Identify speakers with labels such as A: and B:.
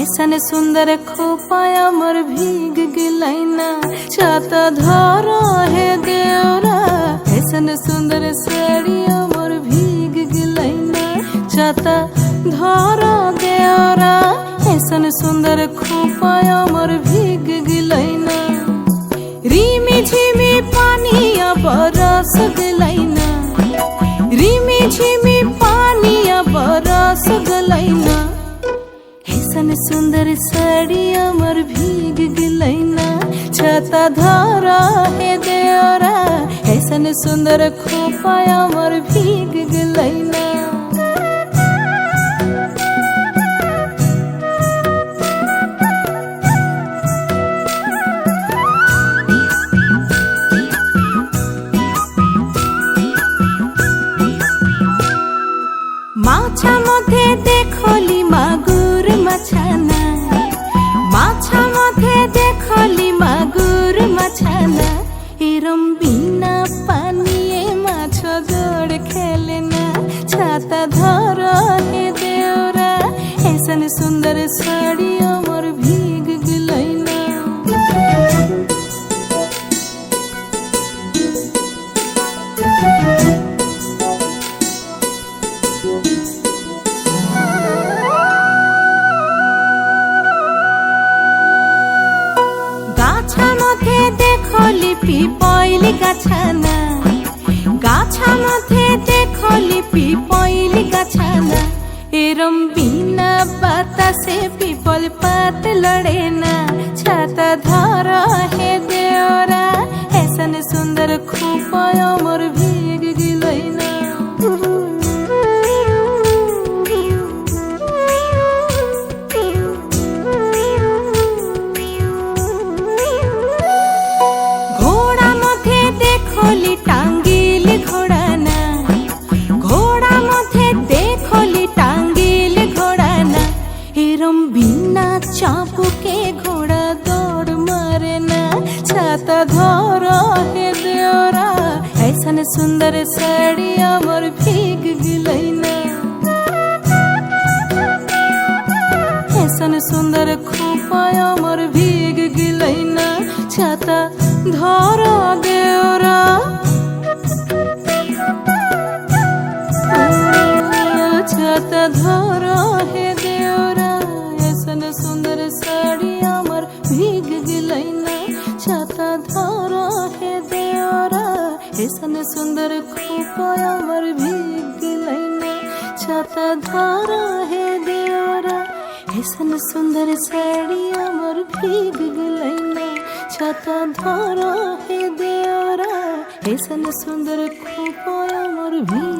A: ऐसन सुंदर खोपाया मर भीग गिलैना। छत धर है देवरा ऐसन सुंदर सड़ी সুন্দর খোপায় আমার ভিগ গেলাই না। রিমি ঝিমি পানি আবার রাস গেলাই না। রিমি ঝিমি পানি আবার রাস গেলাই না। হেসন সুন্দর শাড়ি আমার ভিগ গেলাই না। ছাতা ধরা হে দেওরা হেসন সুন্দর খোপায় আমার ভিগ গেলাই না। মাছা মধ্যে দেখলি মাগুর মাছানা। মাছা মধ্যে দেখলি মাগুর মাছানা। এরম বিনা পানিয়ে মাছ গড় খেলে না। ছাতা ধর হে দেওরা এসন সুন্দর শাড়িও মধ্যে দেখো লিপি পয়লি গাছানা। গাছা মধ্যে দেখো লিপি পয়লি গাছানা। এরম বিনা বাতাসে পিপল পাত লড়ে না। ছাতা ধর হে দেওরা এসন সুন্দর খুব অমর ভি मेरा धोरो हे देवरा ऐसन सुंदर साड़िया मोर भीग गिलैना ऐसन सुंदर खोपाया मोर भीग गिलैना छाता धोरो देवरा छाता धोरो हे गलैना छाता धर हे देवरा ऐसन सुंदर साड़ी अमर भीग गलैना छाता धर हे देवरा ऐसन सुंदर खोपा अमर भीग गलैना